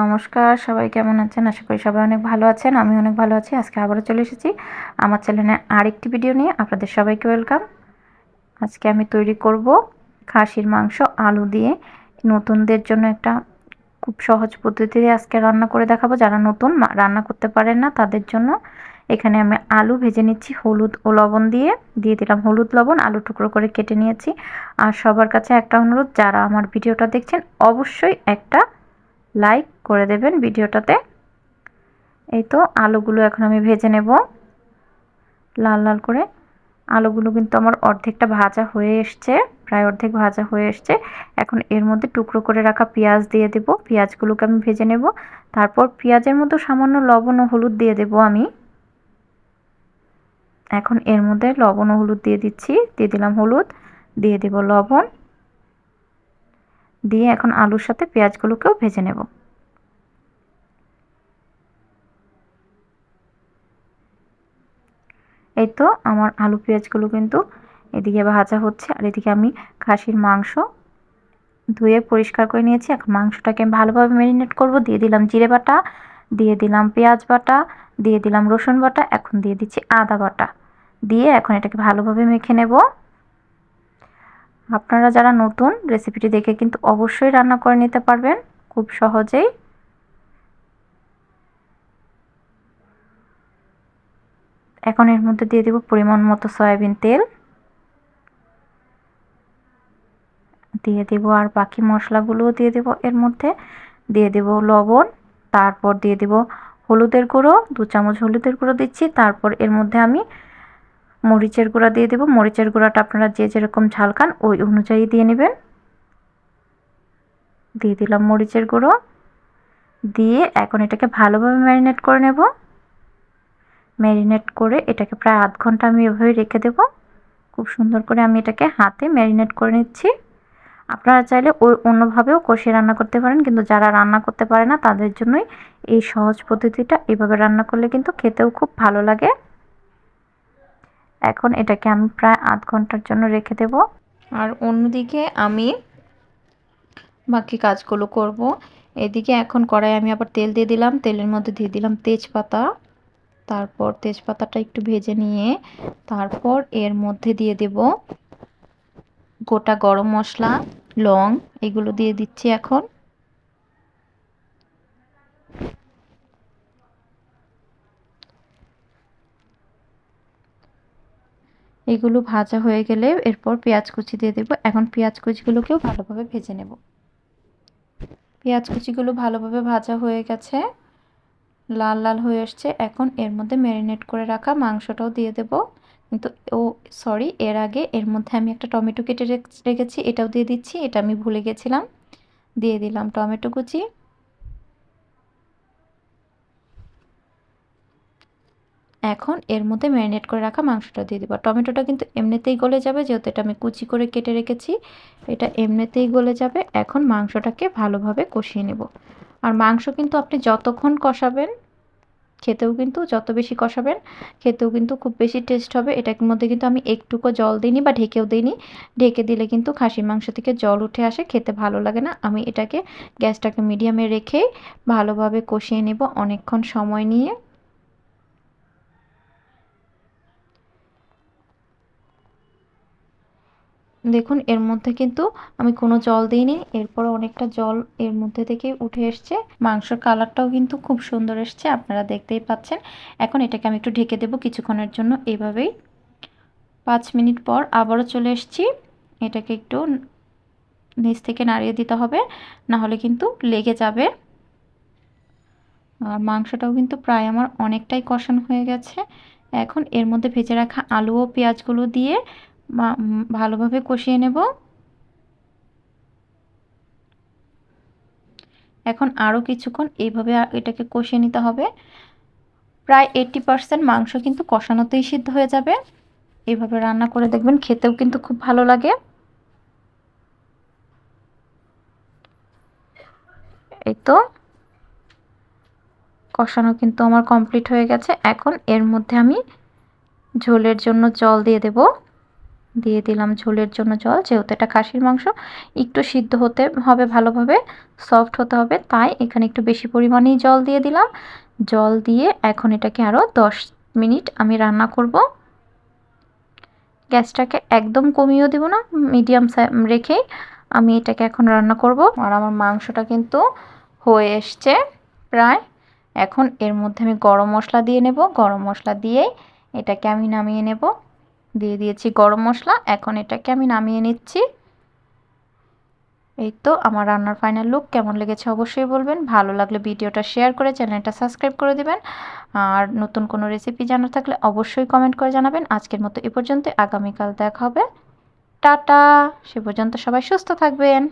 নমস্কার, সবাই কেমন আছেন? আশা করি সবাই অনেক ভালো আছেন আমি অনেক ভালো আছি। আজকে আবারও চলে এসেছি আমার চ্যানেলে আরেকটি ভিডিও নিয়ে। আপনাদের সবাইকে ওয়েলকাম। আজকে আমি তৈরি করব খাসির মাংস, আলু দিয়ে। নতুনদের জন্য একটা খুব সহজ পদ্ধতিতে আজকে রান্না করে দেখাবো। যারা নতুন রান্না করতে পারেন না, তাদের জন্য এখানে আমি আলু ভেজে নিচ্ছি, হলুদ ও লবণ দিয়ে। দিয়ে দিলাম হলুদ, লবণ, আলু টুকরো করে কেটে নিয়েছি। আর সবার কাছে একটা অনুরোধ, যারা আমার ভিডিওটা দেখছেন, অবশ্যই একটা লাইক করে দেবেন ভিডিওটাতে। এই তো আলুগুলো এখন আমি ভেজে নেব। লাল লাল করে। আলুগুলো কিন্তু আমার অর্ধেকটা ভাজা হয়ে এসছে, প্রায় অর্ধেক ভাজা হয়ে এসছে। এখন এর মধ্যে টুকরো করে রাখা পেঁয়াজ দিয়ে দেব। পেঁয়াজগুলোকে আমি ভেজে নেব। তারপর পেঁয়াজের মধ্যে সামান্য লবণ ও হলুদ দিয়ে দেব আমি। এখন এর মধ্যে লবণ ও হলুদ দিয়ে দিচ্ছি। দিয়ে দিলাম হলুদ। দিয়ে দেব লবণ। দিয়ে এখন আলুর সাথে পেঁয়াজগুলোকেও ভেজে নেব। এই তো আমার আলু পেঁয়াজগুলো কিন্তু এদিকে ভাজা হচ্ছে, আর এদিকে আমি খাসির মাংস ধুয়ে পরিষ্কার করে নিয়েছি। এখন মাংসটাকে ভালোভাবে ম্যারিনেট করব। দিয়ে দিলাম জিরে বাটা, দিয়ে দিলাম পেঁয়াজ বাটা, দিয়ে দিলাম রসুন বাটা, এখন দিয়ে দিচ্ছি আদা বাটা। দিয়ে এখন এটাকে ভালোভাবে মেখে নেব। আপনারা যারা নতুন রেসিপিটি দেখে কিন্তু অবশ্যই রান্না করে নিতে পারবেন, খুব সহজেই। এখন এর মধ্যে দিয়ে দেব পরিমাণ মতো সয়াবিন তেল। দিয়ে দেব আর বাকি মশলাগুলোও দিয়ে দেব এর মধ্যে। দিয়ে দেব লবণ, তারপর দিয়ে দেব হলুদের গুঁড়ো, দু চামচ হলুদের গুঁড়ো দিচ্ছি, তারপর এর মধ্যে আমি মরিচের গুঁড়া দিয়ে দেবো। মরিচের গুঁড়াটা আপনারা যে যেরকম ঝাল খান, ওই অনুযায়ী দিয়ে নেবেন। দিয়ে দিলাম মরিচের গুঁড়ো। দিয়ে এখন এটাকে ভালোভাবে ম্যারিনেট করে নেব। ম্যারিনেট করে এটাকে প্রায় আধ ঘণ্টা আমি এভাবে রেখে দেব। খুব সুন্দর করে আমি এটাকে হাতে ম্যারিনেট করে নিচ্ছি। আপনারা চাইলে ওই অন্যভাবেও কষিয়ে রান্না করতে পারেন, কিন্তু যারা রান্না করতে পারে না, তাদের জন্যই এই সহজ পদ্ধতিটা। এভাবে রান্না করলে কিন্তু খেতেও খুব ভালো লাগে। এখন এটাকে আমি প্রায় আধ ঘণ্টার জন্য রেখে দেব। আর অন্যদিকে আমি বাকি কাজগুলো করব। এদিকে এখন কড়াই আমি আবার তেল দিয়ে দিলাম। তেলের মধ্যে দিয়ে দিলাম তেজপাতা। তারপর তেজপাতাটা একটু ভেজে নিয়ে তারপর এর মধ্যে দিয়ে দেব গোটা গরম মশলা, লং, এগুলো দিয়ে দিচ্ছি এখন। এগুলো ভাজা হয়ে গেলে এরপর পেঁয়াজ কুচি দিয়ে দেবো। এখন পেঁয়াজ কুচিগুলোকেও ভালোভাবে ভেজে নেব। পেঁয়াজ কুচিগুলো ভালোভাবে ভাজা হয়ে গেছে, লাল লাল হয়ে আসছে। এখন এর মধ্যে ম্যারিনেট করে রাখা মাংসটাও দিয়ে দেব। কিন্তু ও, সরি, এর আগে এর মধ্যে আমি একটা টমেটো কেটে রেখেছি, এটাও দিয়ে দিচ্ছি, এটা আমি ভুলে গেছিলাম। দিয়ে দিলাম টমেটো কুচি। এখন এর মধ্যে ম্যারিনেট করে রাখা মাংসটা দিয়ে দেবো। টমেটোটা কিন্তু এমনিতেই গলে যাবে, যেহেতু এটা আমি কুচি করে কেটে রেখেছি, এটা এমনিতেই গলে যাবে। এখন মাংসটাকে ভালোভাবে কষিয়ে নেব। আর মাংস কিন্তু আপনি যতক্ষণ কষাবেন, খেতেও কিন্তু যত বেশি কষাবেন, খেতেও কিন্তু খুব বেশি টেস্ট হবে। এটার মধ্যে কিন্তু আমি একটুকু জল দিইনি বা ঢেকেও দিইনি। ঢেকে দিলে কিন্তু খাসির মাংস থেকে জল উঠে আসে, খেতে ভালো লাগে না। আমি এটাকে গ্যাসটাকে মিডিয়ামে রেখে ভালোভাবে কষিয়ে নেব অনেকক্ষণ সময় নিয়ে। দেখুন, এর মধ্যে কিন্তু আমি কোনো জল দিইনি। এরপর অনেকটা জল এর মধ্যে থেকে উঠে এসছে। মাংসের কালারটাও কিন্তু খুব সুন্দর এসছে, আপনারা দেখতেই পাচ্ছেন। এখন এটাকে আমি একটু ঢেকে দেবো কিছুক্ষণের জন্য এইভাবেই পাঁচ মিনিট পর আবারও চলে এসছি। এটাকে একটু নিচ থেকে নাড়িয়ে দিতে হবে না হলে কিন্তু লেগে যাবে। আর মাংসটাও কিন্তু প্রায় আমার অনেকটাই কষানো হয়ে গেছে। এখন এর মধ্যে ভেজে রাখা আলু ও পেঁয়াজগুলো দিয়ে ভালোভাবে কষিয়ে নেব। এখন আরও কিছুক্ষণ এইভাবে এটাকে কষিয়ে নিতে হবে। প্রায় এইটটি পারসেন্ট মাংস কিন্তু কষানোতেই সিদ্ধ হয়ে যাবে। এভাবে রান্না করে দেখবেন খেতেও কিন্তু খুব ভালো লাগে। এই তো। কষানো কিন্তু আমার কমপ্লিট হয়ে গেছে। এখন এর মধ্যে আমি ঝোলের জন্য জল দিয়ে দেবো। দিয়ে দিলাম ঝোলের জন্য জল, যেহেতু এটা খাসির মাংস, একটু সিদ্ধ হতে হবে ভালোভাবে সফট হতে হবে, তাই এখানে একটু বেশি পরিমাণেই জল দিয়ে দিলাম। জল দিয়ে এখন এটাকে আরও দশ মিনিট আমি রান্না করব। গ্যাসটাকে একদম কমিয়েও দেবো না মিডিয়াম রেখেই আমি এটাকে এখন রান্না করব। আর আমার মাংসটা কিন্তু হয়ে এসছে প্রায়। এখন এর মধ্যে আমি গরম মশলা দিয়ে নেব। গরম মশলা দিয়েই এটাকে আমি নামিয়ে নেব। দিয়ে দিয়েছি গরম মশলা। এখন এটাকে আমি নামিয়ে নিচ্ছি। এই তো আমার রান্নার ফাইনাল লুক। কেমন লেগেছে অবশ্যই বলবেন। ভালো লাগলে ভিডিওটা শেয়ার করে চ্যানেলটা সাবস্ক্রাইব করে দেবেন। আর নতুন কোনো রেসিপি জানার থাকলে অবশ্যই কমেন্ট করে জানাবেন। আজকের মতো এ পর্যন্ত আগামীকাল দেখা হবে। টাটা। সে পর্যন্ত সবাই সুস্থ থাকবেন।